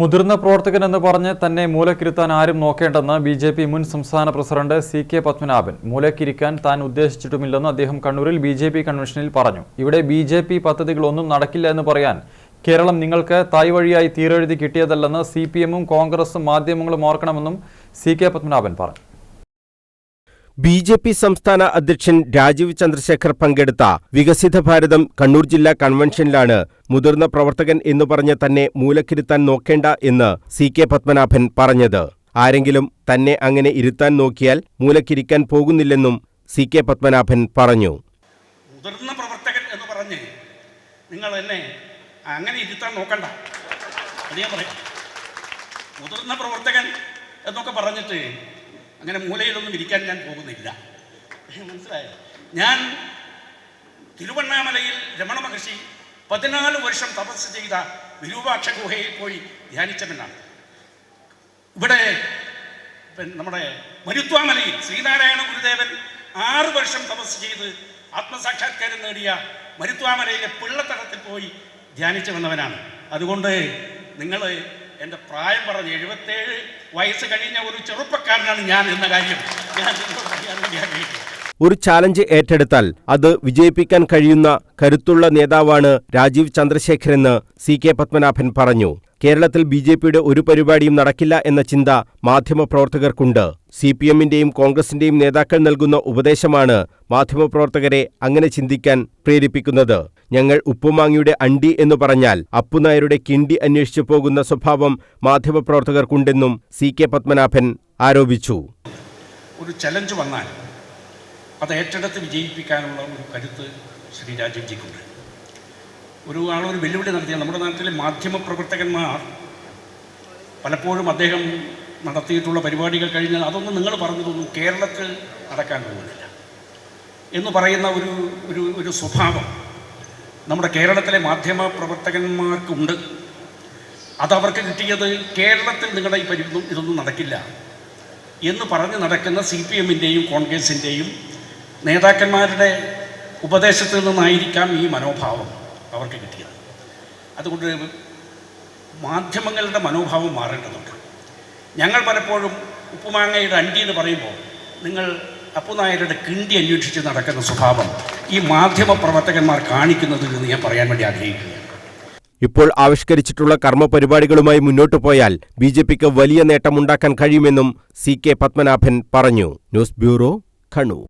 മുതിർന്ന പ്രവർത്തകൻ എന്ന് പറഞ്ഞ് തന്നെ മൂലക്കിരുത്താൻ ആരും നോക്കേണ്ടെന്ന് ബി ജെ പി മുൻ സംസ്ഥാന പ്രസിഡന്റ് സി കെ പത്മനാഭൻ. മൂലക്കിരിക്കാൻ താൻ ഉദ്ദേശിച്ചിട്ടുമില്ലെന്ന് അദ്ദേഹം കണ്ണൂരിൽ ബി ജെ പി കൺവെൻഷനിൽ പറഞ്ഞു. ഇവിടെ ബി ജെ പി പദ്ധതികളൊന്നും നടക്കില്ല എന്ന് പറയാൻ കേരളം നിങ്ങൾക്ക് തായ് വഴിയായി തീരെഴുതി കിട്ടിയതല്ലെന്ന് സി പി എമ്മും കോൺഗ്രസും മാധ്യമങ്ങളും ഓർക്കണമെന്നും സി കെ പത്മനാഭൻ പറഞ്ഞു. ബി ജെ പി സംസ്ഥാന അധ്യക്ഷൻ രാജീവ് ചന്ദ്രശേഖർ പങ്കെടുത്ത വികസിത ഭാരതം കണ്ണൂർ ജില്ലാ കൺവെൻഷനിലാണ് മുതിർന്ന പ്രവർത്തകൻ എന്നു പറഞ്ഞ് തന്നെ മൂലക്കിരുത്താൻ നോക്കേണ്ട എന്ന് സി കെ പത്മനാഭൻ പറഞ്ഞത്. ആരെങ്കിലും തന്നെ അങ്ങനെ ഇരുത്താൻ നോക്കിയാൽ മൂലക്കിരിക്കാൻ പോകുന്നില്ലെന്നും സി കെ പത്മനാഭൻ പറഞ്ഞു. മുതിർന്ന പ്രവർത്തകൻ എന്ന് പറഞ്ഞ് നിങ്ങൾ എന്നെ അങ്ങനെ ഇരുത്താൻ നോക്കണ്ട. മുതിർന്ന പ്രവർത്തകൻ എന്നൊക്കെ പറഞ്ഞിട്ട് അങ്ങനെ മൂലയിലൊന്നും ഇരിക്കാൻ ഞാൻ പോകുന്നില്ല. മനസ്സിലായോ? ഞാൻ തിരുവണ്ണാമലയിൽ രമണ മഹർഷി പതിനാല് വർഷം തപസ് ചെയ്ത വിരൂപാക്ഷ ഗുഹയിൽ പോയി ധ്യാനിച്ചവനാണ്. ഇവിടെ നമ്മുടെ മരുത്വാമലയിൽ ശ്രീനാരായണ ഗുരുദേവൻ ആറ് വർഷം തപസ് ചെയ്ത് ആത്മസാക്ഷാത്കാരം നേടിയ മരുത്വാമലയിലെ പിള്ളത്തടത്തിൽ പോയി ധ്യാനിച്ചു വന്നവനാണ് അതുകൊണ്ട് നിങ്ങൾ എന്റെ പ്രായം പറഞ്ഞ് എഴുപത്തേഴ് വയസ്സ് കഴിഞ്ഞ ഒരു ചെറുപ്പക്കാരനാണ് ഞാൻ എന്ന കാര്യം ഞാൻ ഒരു ചാലഞ്ച് ഏറ്റെടുത്താൽ അത് വിജയിപ്പിക്കാൻ കഴിയുന്ന കരുത്തുള്ള നേതാവാണ് രാജീവ് ചന്ദ്രശേഖരെന്ന് സി കെ പത്മനാഭൻ പറഞ്ഞു. കേരളത്തിൽ ബി ജെ പിയുടെ ഒരു പരിപാടിയും നടക്കില്ല എന്ന ചിന്ത മാധ്യമപ്രവർത്തകർക്കുണ്ട്. സി പി എമ്മിന്റെയും കോൺഗ്രസിന്റെയും നേതാക്കൾ നൽകുന്ന ഉപദേശമാണ് മാധ്യമപ്രവർത്തകരെ അങ്ങനെ ചിന്തിക്കാൻ പ്രേരിപ്പിക്കുന്നത്. ഞങ്ങൾ ഉപ്പുമാങ്ങിയുടെ അണ്ടി എന്ന് പറഞ്ഞാൽ അപ്പുനായരുടെ കിണ്ടി അന്വേഷിച്ചു പോകുന്ന സ്വഭാവം മാധ്യമപ്രവർത്തകർക്കുണ്ടെന്നും സി കെ പത്മനാഭൻ ആരോപിച്ചു. ഒരു ചലഞ്ച് വന്നാൽ അത് ഏറ്റെടുത്ത് വിജയിപ്പിക്കാനുള്ള ഒരു കരുത്ത് ശ്രീ രാജീവ്ജിക്കുണ്ട്. ഒരു ആളൊരു വെല്ലുവിളി നടത്തിയ നമ്മുടെ നാട്ടിലെ മാധ്യമ പ്രവർത്തകന്മാർ പലപ്പോഴും അദ്ദേഹം നടത്തിയിട്ടുള്ള പരിപാടികൾ കഴിഞ്ഞാൽ അതൊന്നും നിങ്ങൾ പറഞ്ഞതൊന്നും കേരളത്തിൽ നടക്കാൻ പോകുന്നില്ല എന്ന് പറയുന്ന ഒരു ഒരു ഒരു സ്വഭാവം നമ്മുടെ കേരളത്തിലെ മാധ്യമ പ്രവർത്തകന്മാർക്കുണ്ട്. അതവർക്ക് കിട്ടിയത് കേരളത്തിൽ നിങ്ങളുടെ ഈ പരി ഇതൊന്നും നടക്കില്ല എന്ന് പറഞ്ഞ് നടക്കുന്ന സി പി എമ്മിന്റെയും കോൺഗ്രസിന്റെയും നേതാക്കന്മാരുടെ ഉപദേശത്തിൽ നിന്നായിരിക്കാം ഈ മനോഭാവം. അവർക്ക് കിട്ടിയത്. അതുകൊണ്ട് മാധ്യമങ്ങളുടെ മനോഭാവം മാറേണ്ടതുണ്ട്. ഞങ്ങൾ പലപ്പോഴും ഉപ്പുമാങ്ങയുടെ അണ്ടി എന്ന് പറയുമ്പോൾ നിങ്ങൾ അപ്പുനായരുടെ കിണ്ടി അന്വേഷിച്ച് നടക്കുന്ന സ്വഭാവം ഈ മാധ്യമ പ്രവർത്തകന്മാർ കാണിക്കുന്നത് എന്ന് ഞാൻ പറയാൻ വേണ്ടി ആഗ്രഹിക്കുകയാണ്. ഇപ്പോൾ ആവിഷ്കരിച്ചിട്ടുള്ള കർമ്മപരിപാടികളുമായി മുന്നോട്ടു പോയാൽ ബി ജെ പിക്ക് വലിയ നേട്ടമുണ്ടാക്കാൻ കഴിയുമെന്നും സി കെ പത്മനാഭൻ പറഞ്ഞു. News bureau Kannur.